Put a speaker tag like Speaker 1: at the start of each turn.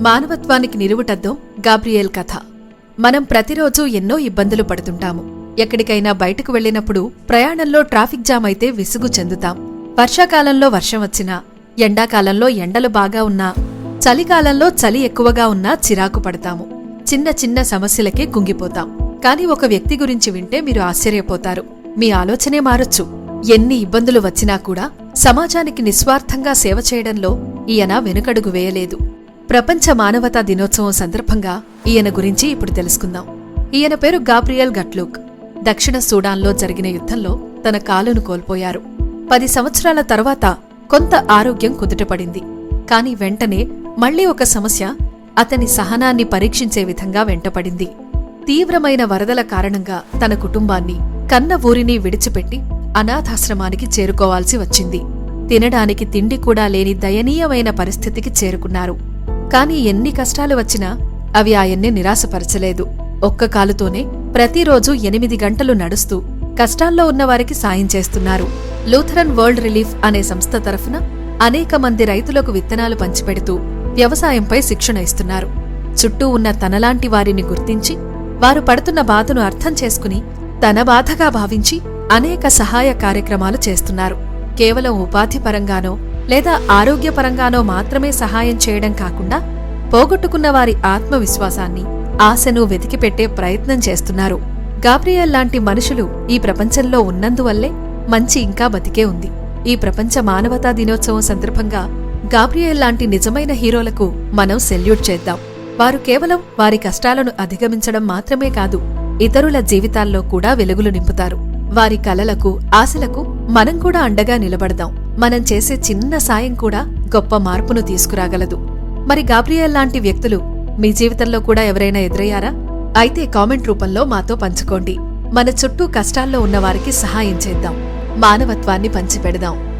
Speaker 1: మానవత్వానికి నిలువుటద్దం గాబ్రియేల్ కథ. మనం ప్రతిరోజు ఎన్నో ఇబ్బందులు పడుతుంటాము. ఎక్కడికైనా బయటకు వెళ్ళినప్పుడు ప్రయాణంలో ట్రాఫిక్ జామ్ అయితే విసుగు చెందుతాం. వర్షాకాలంలో వర్షం వచ్చినా ఎండాకాలంలో ఎండలు బాగా ఉన్నా చలికాలంలో చలి ఎక్కువగా ఉన్నా చిరాకు పడతాము. చిన్న చిన్న సమస్యలకే కుంగిపోతాం. కానీ ఒక వ్యక్తి గురించి వింటే మీరు ఆశ్చర్యపోతారు. మీ ఆలోచనే మారొచ్చు. ఎన్ని ఇబ్బందులు వచ్చినా కూడా సమాజానికి నిస్వార్థంగా సేవ చేయడంలో ఈయన వెనుకడుగు వేయలేదు. ప్రపంచ మానవతా దినోత్సవం సందర్భంగా ఈయన గురించి ఇప్పుడు తెలుసుకుందాం. ఈయన పేరు గాబ్రియల్ గట్లూక్. దక్షిణ సూడాన్లో జరిగిన యుద్ధంలో తన కాలును కోల్పోయారు. పది సంవత్సరాల తర్వాత కొంత ఆరోగ్యం కుదుటపడింది. కాని వెంటనే మళ్ళీ ఒక సమస్య అతని సహనాన్ని పరీక్షించే విధంగా వెంటపడింది. తీవ్రమైన వరదల కారణంగా తన కుటుంబాన్ని కన్న ఊరిని విడిచిపెట్టి అనాథాశ్రమానికి చేరుకోవాల్సి వచ్చింది. తినడానికి తిండి కూడా లేని దయనీయమైన పరిస్థితికి చేరుకున్నారు. కాని ఎన్ని కష్టాలు వచ్చినా అవి ఆయన్ని నిరాశపరచలేదు. ఒక్క కాలుతోనే ప్రతిరోజు ఎనిమిది గంటలు నడుస్తూ కష్టాల్లో ఉన్నవారికి సాయం చేస్తున్నారు. లూథరన్ వరల్డ్ రిలీఫ్ అనే సంస్థ తరఫున అనేక మంది రైతులకు విత్తనాలు పంచిపెడుతూ వ్యవసాయంపై శిక్షణ ఇస్తున్నారు. చుట్టూ ఉన్న తనలాంటి వారిని గుర్తించి వారు పడుతున్న బాధను అర్థం చేసుకుని తన బాధగా భావించి అనేక సహాయ కార్యక్రమాలు చేస్తున్నారు. కేవలం ఉపాధిపరంగానో లేదా ఆరోగ్యపరంగానో మాత్రమే సహాయం చేయడం కాకుండా పోగొట్టుకున్న వారి ఆత్మవిశ్వాసాన్ని ఆశను వెతికిపెట్టే ప్రయత్నం చేస్తున్నారు. గాబ్రియల్ లాంటి మనుషులు ఈ ప్రపంచంలో ఉన్నందువల్లే మంచి ఇంకా బతికే ఉంది. ఈ ప్రపంచ మానవతా దినోత్సవం సందర్భంగా గాబ్రియల్ లాంటి నిజమైన హీరోలకు మనం సెల్యూట్ చేద్దాం. వారు కేవలం వారి కష్టాలను అధిగమించడం మాత్రమే కాదు ఇతరుల జీవితాల్లో కూడా వెలుగులు నింపుతారు. వారి కలలకు ఆశలకు మనం కూడా అండగా నిలబడదాం. మనం చేసే చిన్న సాయం కూడా గొప్ప మార్పును తీసుకురాగలదు. మరి గాబ్రియల్ లాంటి వ్యక్తులు మీ జీవితంలో కూడా ఎవరైనా ఎదురయ్యారా? అయితే కామెంట్ రూపంలో మాతో పంచుకోండి. మన చుట్టూ కష్టాల్లో ఉన్నవారికి సహాయం చేద్దాం. మానవత్వాన్ని పంచిపెడదాం.